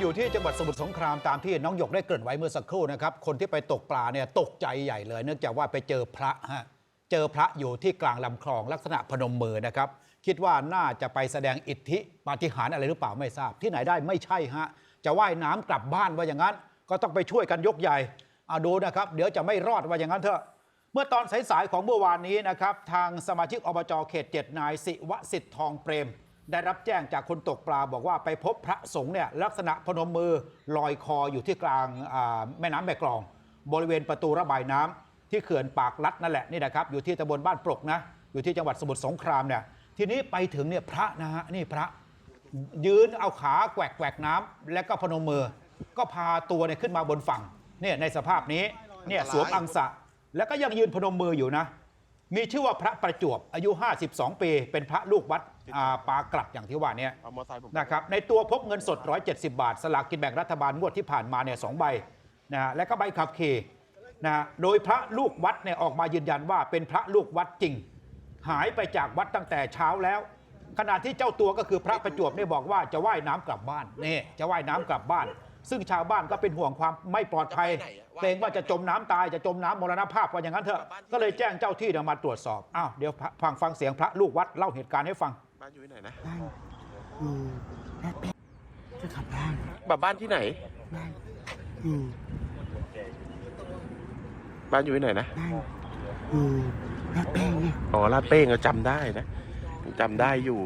อยู่ที่จังหวัดสมุทรสงครามตามที่น้องหยกได้เกริ่นไว้เมื่อสักครู่นะครับ คนที่ไปตกปลาเนี่ยตกใจใหญ่เลย เนื่องจากว่าไปเจอพระฮะเจอพระอยู่ที่กลางลำคลองลักษณะพนมมือนะครับ คิดว่าน่าจะไปแสดงอิทธิปาฏิหาริย์อะไรหรือเปล่าไม่ทราบ ที่ไหนได้ไม่ใช่ฮะจะว่ายน้ำกลับบ้านว่าอย่างนั้น ก็ต้องไปช่วยกันยกใหญ่เอาดูนะครับ เดี๋ยวจะไม่รอดว่าอย่างนั้นเถอะเมื่อตอนสายๆของเมื่อวานนี้นะครับทางสมาชิกอบจเขต7นายสิวสิทธิ์ทองเปรม ได้รับแจ้งจากคนตกปลาบอกว่าไปพบพระสงฆ์เนี่ยลักษณะพนมมือลอยคออยู่ที่กลางแม่น้ำแม่กลอง บริเวณประตูระบายน้ำที่เขื่อนปากลัดนั่นแหละนี่นะครับอยู่ที่ตำบลบ้านปลกนะอยู่ที่จังหวัดสมุทรสงครามเนี่ยทีนี้ไปถึงเนี่ยพระนะฮะนี่พระยืนเอาขาแกวกแกวกน้ำแล้วก็พนมมือ ก็พาตัวเนี่ยขึ้นมาบนฝั่งเนี่ยในสภาพนี้เนี่ยสวมอังสะแล้วก็ยังยืนพนมมืออยู่นะ มีชื่อว่าพระประจวบอายุ 52 ปี เป็นพระลูกวัดอ่าปากลับอย่างที่ว่าเนี่ยเอามอไซค์ผมนะครับในตัวพบเงินสด 170 บาท สลากกินแบ่งรัฐบาลงวดที่ผ่านมาเนี่ยสองใบนะฮะและก็ใบขับขี่นะฮะโดยพระลูกวัดเนี่ยออกมายืนยันว่าเป็นพระลูกวัดจริง หายไปจากวัดตั้งแต่เช้าแล้ว ขณะที่เจ้าตัวก็คือพระประจวบเนี่ยบอกว่าจะว่ายน้ำกลับบ้านนี่จะว่ายน้ำกลับบ้าน ซึ่งชาวบ้านก็เป็นห่วงความไม่ปลอดภัยเกรงว่าจะจมน้ำตายจะจมน้ำมรณภาพว่าอย่างนั้นเถอะก็เลยแจ้งเจ้าที่เนี่ยมาตรวจสอบอ้าวเดี๋ยวฟังฟังเสียงพระลูกวัดเล่าเหตุการณ์ให้ฟังบ้านอยู่ที่ไหนนะบ้านอยู่แม่เป็ดจะกลับบ้านแบบบ้านที่ไหนบ้านอยู่บ้านอยู่ที่ไหนนะบ้านอยู่แม่เป็ดเนี่ยอ๋อลาดเป้งอะจำได้นะจำได้อยู่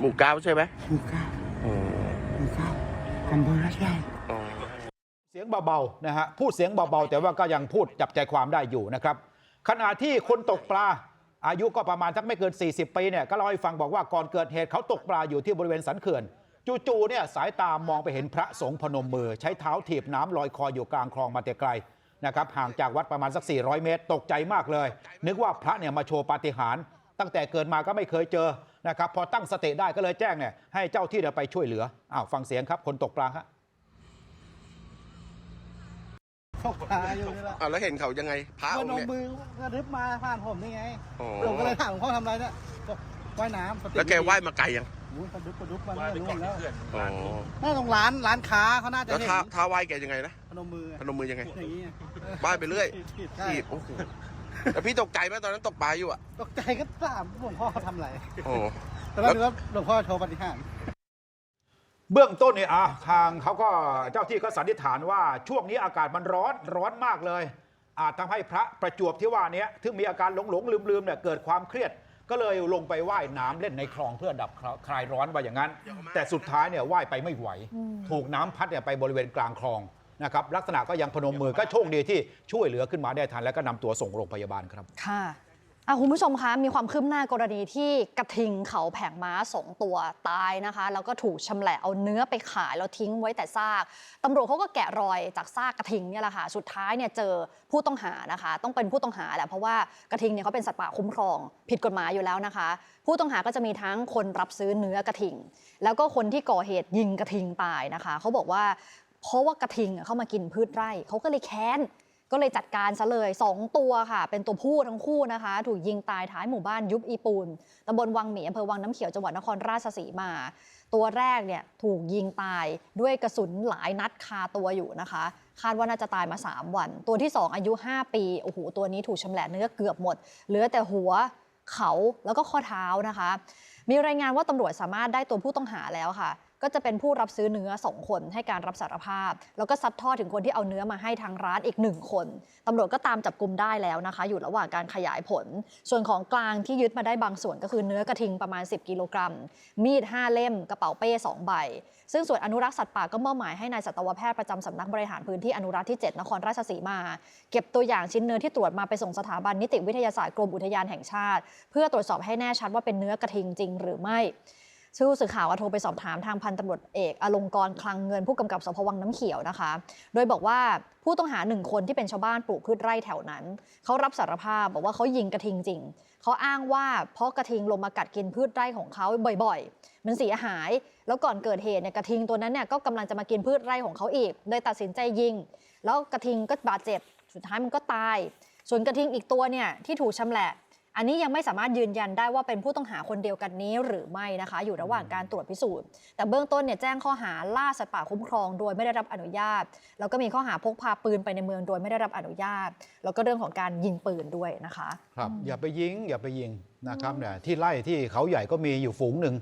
หมู่เก้าใช่ไหมหมู่เก้าอ๋อหมู่เก้าตำบลรัชใหญ่อ๋อเสียงเบาๆนะฮะพูดเสียงเบาๆ แต่ว่าก็ยังพูดจับใจความได้อยู่นะครับขณะที่คนตกปลา อายุก็ประมาณสักไม่เกิน 40 ปีเนี่ยก็เล่าให้ฟังบอกว่าก่อนเกิดเหตุเขาตกปลาอยู่ที่บริเวณสันเขื่อนจู่ๆเนี่ยสายตามองไปเห็นพระสงฆ์พนมมือ ใช้เท้าถีบน้ำลอยคออยู่กลางคลองมาแต่ไกลนะครับห่างจากวัดประมาณสัก 400 เมตร ตกใจมากเลย นึกว่าพระเนี่ยมาโชว์ปาฏิหาริย์ตั้งแต่เกิดมาก็ไม่เคยเจอนะครับพอตั้งสติได้ก็เลยแจ้งเนี่ยให้เจ้าที่เดินไปช่วยเหลืออ้าวฟังเสียงครับคนตกปลาฮะ ตกปลาอยู่นี่แหละอ่าแล้วเห็นเขายังไงพระอก็งนค์มเนี่ยมือกระดึบมาผ่านผมนี่ไงอ๋อผมก็เลยถามหลวงพ่อทำอะไรเนี่ยบอกว่ายน้ำสติแล้วแกว่ายมาไกลยังโอ้ยกระดึบกระดึบมาเนี่ยรู้แล้วอ๋อน่าตรงร้านร้านค้าเขาน่าจะแล้วเห็นท่าท่าว่ายแกยังไงนะพนมมือพนมมือยังไงอย่างนี้ว่ายไปเรื่อยใช่ถีบโอ้โหแล้วพี่ตกใจไหมตอนนั้นตกปลาอยู่อะตกใจก็ถามหลวงพ่อทำอะไร โอ้แต่ว่านึกว่าหลวงพ่อโชว์ปฏิหารย์ เบื้องต้นเนี่ยอะทางเขาก็เจ้าที่ก็สันนิษฐานว่าช่วงนี้อากาศมันร้อนร้อนมากเลย อาจทำให้พระประจวบที่ว่าเนี้ยที่มีอาการหลงหลงลืมลืมๆเนี่ยเกิดความเครียด ก็เลยลงไปว่ายน้ำเล่นในคลองเพื่อดับคลายร้อนว่าอย่างนั้น แต่สุดท้ายเนี่ยว่ายไปไม่ไหว ถูกน้ำพัดเนี่ยไปบริเวณกลางคลองนะครับลักษณะก็ยังพนมมือก็โชคดีที่ช่วยเหลือขึ้นมาได้ทันแล้วก็นำตัวส่งโรงพยาบาลครับค่ะอะ คุณผู้ชมคะมีความคืบหน้ากรณีที่กระทิงเขาแผงม้าสองตัวตายนะคะ แล้วก็ถูกชำแหละเอาเนื้อไปขายแล้วทิ้งไว้แต่ซากตำรวจเขาก็แกะรอยจากซากกระทิงเนี่ยแหละค่ะสุดท้ายเนี่ยเจอผู้ต้องหานะคะ ต้องเป็นผู้ต้องหาแหละเพราะว่ากระทิงเนี่ยเขาเป็นสัตว์ป่าคุ้มครอง ผิดกฎหมายอยู่แล้วนะคะ ผู้ต้องหาก็จะมีทั้งคนรับซื้อเนื้อกระทิง แล้วก็คนที่ก่อเหตุยิงกระทิงตายนะคะเขาบอกว่าเพราะว่ากระทิงเข้ามากินพืชไร่เขาก็เลยแค้น ก็เลยจัดการซะเลย 2 ตัวค่ะ เป็นตัวผู้ทั้งคู่นะคะ ถูกยิงตายท้ายหมู่บ้านยุบอีปูนตำบลวังหมีอำเภอวังน้ำเขียวจังหวัดนครราชสีมา ตัวแรกเนี่ยถูกยิงตายด้วยกระสุนหลายนัดคาตัวอยู่นะคะ คาดว่าน่าจะตายมา 3 วัน ตัวที่ 2 อายุ 5 ปีโอ้โหตัวนี้ถูกชำแหละเนื้อเกือบหมด เหลือแต่หัวเขาแล้วก็ข้อเท้านะคะ มีรายงานว่าตำรวจสามารถได้ตัวผู้ต้องหาแล้วค่ะ ก็จะเป็นผู้รับซื้อเนื้อสองคนให้การรับสารภาพ แล้วก็ซัดทอดถึงคนที่เอาเนื้อมาให้ทางร้านอีกหนึ่งคนตำรวจก็ตามจับกลุ่มได้แล้วนะคะ อยู่ระหว่างการขยายผล ส่วนของกลางที่ยึดมาได้บางส่วนก็คือเนื้อกระทิงประมาณ 10 กิโลกรัม มีด 5 เล่ม กระเป๋าเป้ 2 ใบ ซึ่งส่วนอนุรักษ์สัตว์ป่าก็มอบหมายให้นายสัตวแพทย์ประจำสำนักบริหารพื้นที่อนุรักษ์ที่ 7 นครราชสีมา เก็บตัวอย่างชิ้นเนื้อที่ตรวจมาไปส่งสถาบันนิติวิทยาศาสตร์กรมอุทยานแห่งชาติ เพื่อตรวจสอบให้แน่ชัดว่าเป็นเนื้อกระทิงจริงหรือไม่ ชื่อสื่อข่าวก็โทรไปสอบถามทางพันตำรวจเอกอลงกรคลังเงินผู้กำกับสพวังน้ำเขียวนะคะ โดยบอกว่าผู้ต้องหาหนึ่งคนที่เป็นชาวบ้านปลูกพืชไร่แถวนั้น เขารับสารภาพบอกว่าเขายิงกระทิงจริง เขาอ้างว่าเพราะกระทิงลงมากัดกินพืชไร่ของเขาบ่อยๆ มันเสียหาย แล้วก่อนเกิดเหตุเนี่ยกระทิงตัวนั้นเนี่ยก็กำลังจะมากินพืชไร่ของเขาอีกเลยตัดสินใจยิง แล้วกระทิงก็บาดเจ็บ สุดท้ายมันก็ตาย ส่วนกระทิงอีกตัวเนี่ยที่ถูกชำแหละ อันนี้ยังไม่สามารถยืนยันได้ว่าเป็นผู้ต้องหาคนเดียวกันนี้หรือไม่นะคะ อยู่ระหว่างการตรวจพิสูจน์ แต่เบื้องต้นเนี่ยแจ้งข้อหาล่าสัตว์ป่าคุ้มครอง โดยไม่ได้รับอนุญาต แล้วก็มีข้อหาพกพาปืนไปในเมืองโดยไม่ได้รับอนุญาต แล้วก็เรื่องของการยิงปืนด้วยนะคะครับอย่าไปยิงอย่าไปยิงนะครับเนี่ยที่ไล่ที่เขาใหญ่ก็มีอยู่ฝูงหนึ่ง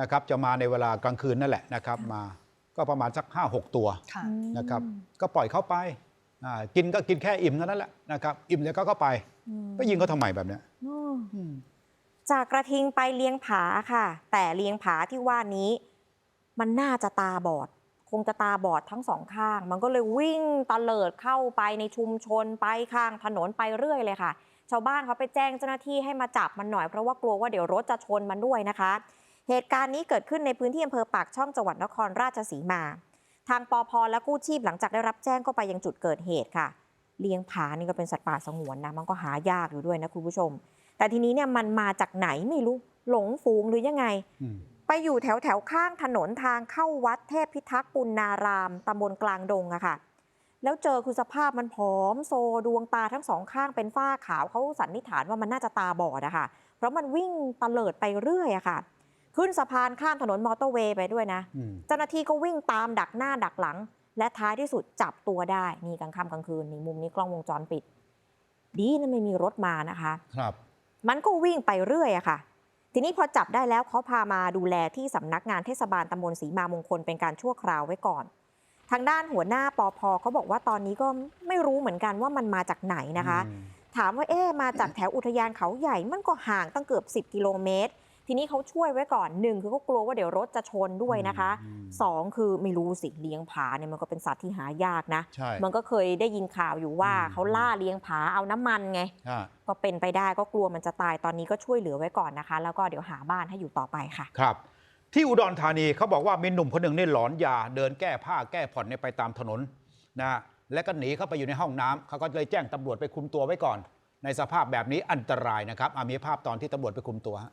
นะครับจะมาในเวลากลางคืนนั่นแหละนะครับมาก็ประมาณสัก 5 6 ตัวค่ะนะครับก็ปล่อยเข้าไปอ่ากินก็กินแค่อิ่มเท่านั้นแหละนะครับอิ่มแล้วก็เข้าไป ไปยิงเขาทำไมแบบเนี้ยจากกระทิงไปเลี้ยงผาค่ะ แต่เลี้ยงผาที่ว่านี้ มันน่าจะตาบอด คงจะตาบอดทั้งสองข้าง มันก็เลยวิ่งตะเลิดเข้าไปในชุมชนไปข้างถนนไปเรื่อยเลยค่ะ ชาวบ้านเขาไปแจ้งเจ้าหน้าที่ให้มาจับมันหน่อยเพราะว่ากลัวว่าเดี๋ยวรถจะชนมันด้วยนะคะ เหตุการณ์นี้เกิดขึ้นในพื้นที่อำเภอปากช่องจังหวัดนครราชสีมา ทางปอพและกู้ชีพหลังจากได้รับแจ้งก็ไปยังจุดเกิดเหตุค่ะ เลี้ยงผานี่ก็เป็นสัตว์ป่าสงวนนะมันก็หายากอยู่ด้วยนะคุณผู้ชม แต่ทีนี้เนี่ยมันมาจากไหนไม่รู้หลงฝูงหรือยังไงอืมไปอยู่แถวแถวๆข้างถนนทางเข้าวัดเทพพิทักษ์ปุณนารามตำบลกลางดงอะค่ะ แล้วเจอคือสภาพมันผอมโซดวงตาทั้งสองข้างเป็นฝ้าขาวเขาสันนิษฐานว่ามันน่าจะตาบอดอะค่ะ เพราะมันวิ่งตะเลิดไปเรื่อยอะค่ะ ขึ้นสะพานข้ามถนนมอเตอร์เวย์ไปด้วยนะอืมเจ้าหน้าที่ก็วิ่งตามดักหน้าดักหลัง และท้ายที่สุดจับตัวได้นี่กลางค่ำกลางคืนนี่มุมนี้กล้องวงจรปิด ดีนะไม่มีรถมานะคะ ครับ มันก็วิ่งไปเรื่อยอะค่ะ ทีนี้พอจับได้แล้วเขาพามาดูแลที่สำนักงานเทศบาลตำบลศรีมามงคลเป็นการชั่วคราวไว้ก่อน ทางด้านหัวหน้าปอพเขาบอกว่าตอนนี้ก็ไม่รู้เหมือนกันว่ามันมาจากไหนนะคะอืมถามว่าเอ๊ะมาจากแถวอุทยานเขาใหญ่มันก็ห่างตั้งเกือบ 10 กิโลเมตร ทีนี้เขาช่วยไว้ก่อนหนึ่งคือเขากลัวว่าเดี๋ยวรถจะชนด้วยนะคะอืมสองคือไม่รู้สิเลี้ยงผาเนี่ยมันก็เป็นสัตว์ที่หายากนะ ใช่ มันก็เคยได้ยินข่าวอยู่ว่าอืมเขาล่าเลี้ยงผาเอาน้ำมันไง อ่าก็เป็นไปได้ก็กลัวมันจะตายตอนนี้ก็ช่วยเหลือไว้ก่อนนะคะ แล้วก็เดี๋ยวหาบ้านให้อยู่ต่อไปค่ะ ครับ ที่อุดรธานีเขาบอกว่ามีหนุ่มคนหนึ่งนี่หลอนยาเดินแก้ผ้าแก้ผ่อนเนี่ยไปตามถนนนะฮะแล้วก็หนีเข้าไปอยู่ในห้องน้ำเขาก็เลยแจ้งตำรวจไปคุมตัวไว้ก่อน ในสภาพแบบนี้อันตรายนะครับอะมีภาพตอนที่ตำรวจไปคุมตัวฮะ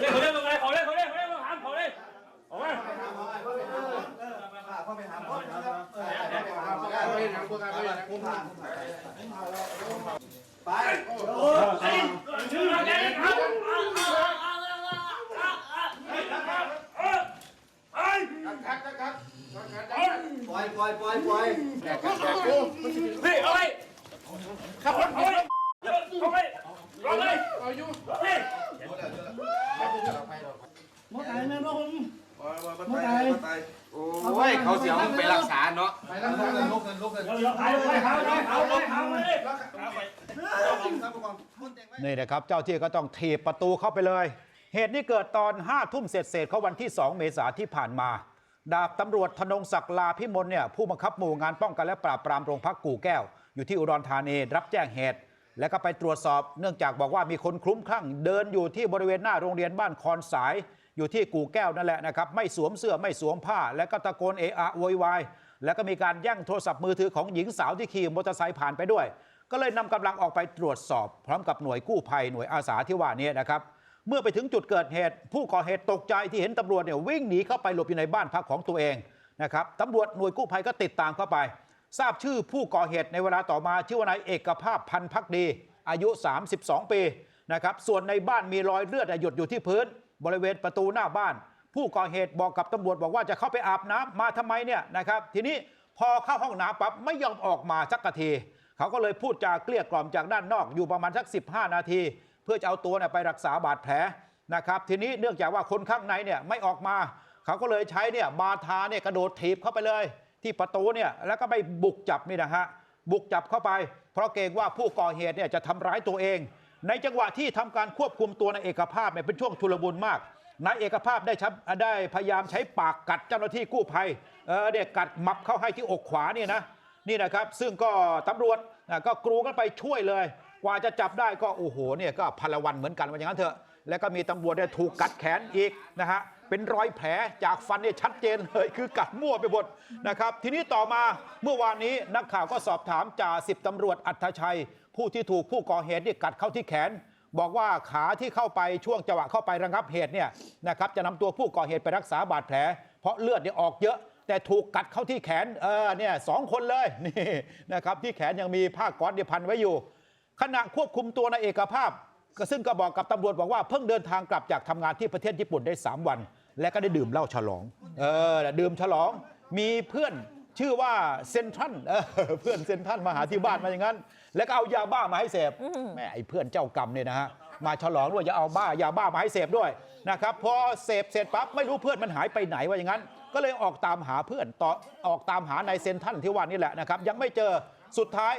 เล่นเขาเล่นมึงไงเขาเล่นเขาเล่นเขาเล่นมึงถามเขาเล่นออกมา ปล่อยปล่อยปล่อยปล่อย พี่เอาไปขับรถเอาไปเอาไปลงเลยเอาอยู่เฮ้ย มดไหนแม่ผม โอ้ยเขาเสียมึงไปรักษาเนาะ ไปแล้วกันลุกกันลุกกัน เดี๋ยวเขาเลยเขาเลยเขาเลยเขาเลย นี่นะครับ เจ้าที่ก็ต้องถีบประตูเข้าไปเลย เหตุนี้เกิดตอน5้าทุ่มเศษเศษเขาวันที่ 2 เมษาที่ผ่านมา ดาบตำรวจธนงศักดิ์ลาพิมลเนี่ยผู้บังคับหมู่งานป้องกันและปราบปรามโรงพักกู่แก้ว อยู่ที่อุดรธานีรับแจ้งเหตุ แล้วก็ไปตรวจสอบเนื่องจากบอกว่ามีคนคลุ้มคลั่ง เดินอยู่ที่บริเวณหน้าโรงเรียนบ้านคอนสาย อยู่ที่กู่แก้วนั่นแหละนะครับไม่สวมเสื้อไม่สวมผ้า แล้วก็ตะโกนเอะอะโวยวาย แล้วก็มีการแย่งโทรศัพท์มือถือของหญิงสาวที่ขี่มอเตอร์ไซค์ผ่านไปด้วย ก็เลยนำกำลังออกไปตรวจสอบ พร้อมกับหน่วยกู้ภัยหน่วยอาสาที่ว่านี้นะครับเมื่อไปถึงจุดเกิดเหตุ ผู้ก่อเหตุตกใจที่เห็นตำรวจเนี่ยวิ่งหนีเข้าไปหลบอยู่ในบ้านพักของตัวเองนะครับตำรวจหน่วยกู้ภัยก็ติดตามเข้าไป ทราบชื่อผู้ก่อเหตุในเวลาต่อมาชื่อว่านายเอกภาพพันพักดี อายุ 32 ปีนะครับส่วนในบ้านมีรอยเลือดหยดอยู่ที่พื้น บริเวณประตูหน้าบ้าน ผู้ก่อเหตุบอกกับตำรวจบอกว่าจะเข้าไปอาบน้ำมาทำไมเนี่ยนะครับ ทีนี้พอเข้าห้องน้ำปั๊บไม่ยอมออกมาสักทีเขาก็เลยพูดจาเกลี้ยกล่อมจากด้านนอกอยู่ประมาณสัก 15 นาที เพื่อจะเอาตัวไปรักษาบาดแผลนะครับ ทีนี้เนื่องจากว่าคนข้างในเนี่ยไม่ออกมา เขาก็เลยใช้เนี่ยบาทาเนี่ยกระโดดถีบเข้าไปเลย ที่ประตูเนี่ยแล้วก็ไปบุกจับนี่นะฮะบุกจับเข้าไป เพราะเกรงว่าผู้ก่อเหตุเนี่ยจะทำร้ายตัวเอง ในจังหวะที่ทำการควบคุมตัวในเอกภาพเนี่ยเป็นช่วงชุลมุนมาก นายเอกภาพได้ชับได้พยายามใช้ปากกัดเจ้าหน้าที่กู้ภัยเออเด็กกัดมับเข้าให้ที่อกขวาเนี่ยนะนี่นะครับ ซึ่งก็ตำรวจก็กรูกันไปช่วยเลย กว่าจะจับได้ก็โอ้โหเนี่ยก็พลวันเหมือนกันว่าอย่างนั้นเถอะ แล้วก็มีตำรวจเนี่ยถูกกัดแขนอีกนะฮะเป็นรอยแผลจากฟันเนี่ยชัดเจนเลยคือกัดมั่วไปหมดนะครับ ทีนี้ต่อมาเมื่อวานนี้นักข่าวก็สอบถามจ่าสิบตำรวจอัธชัย ผู้ที่ถูกผู้ก่อเหตุเนี่ยกัดเข้าที่แขน บอกว่าขาที่เข้าไปช่วงจังหวะเข้าไประงับเหตุเนี่ยนะครับจะนำตัวผู้ก่อเหตุไปรักษาบาดแผล เพราะเลือดเนี่ยออกเยอะ แต่ถูกกัดเข้าที่แขนเออเนี่ยสองคนเลยนี่นะครับที่แขนยังมีผ้าก๊อซเนี่ยพันไว้อยู่ ขณะควบคุมตัวนายเอกภาพก็ซึ่งก็บอกกับตำรวจบอกว่าเพิ่งเดินทางกลับจากทำงานที่ประเทศญี่ปุ่นได้ 3 วัน และก็ได้ดื่มเหล้าฉลอง เออดื่มฉลองมีเพื่อน ชื่อว่าเซนทรันเออเพื่อนเซนทรันมาหาที่บ้านมาอย่างนั้น แล้วก็เอายาบ้ามาให้เสพแม่ไอ้เพื่อนเจ้ากรรมเนี่ยนะฮะมาฉลองด้วยอย่าเอาบ้ายาบ้ามาให้เสพด้วยนะครับพอเสพเสร็จปั๊บไม่รู้เพื่อนมันหายไปไหนว่าอย่างนั้น ก็เลยออกตามหาเพื่อนต่อออกตามหานายเซนทรันที่ว่านี่แหละนะครับยังไม่เจอสุดท้าย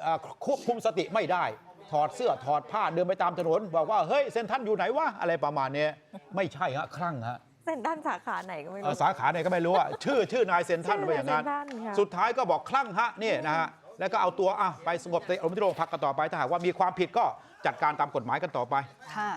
เอ่อควบคุมสติไม่ได้ถอดเสื้อถอดผ้าเดินไปตามถนน บอกว่าเฮ้ยเซนทรันอยู่ไหนวะอะไรประมาณเนี้ยไม่ใช่ฮะคลั่งฮะ เส้นด้านสาขาไหนก็ไม่เอ่รู้อสาขาไหนก็ไม่รู้อะชื่อชื่อนายเซนทรันชื่อไปอย่างนั้น นายเซ็นทรัลค่ะ สุดท้ายก็บอกคลั่งฮะนี่นะฮะแล้วก็เอาตัวอะไปสงบสติอารมณ์ที่โรงพักกันต่อไปถ้าหากว่ามีความผิดก็จัดการตามกฎหมายกันต่อไป ค่ะ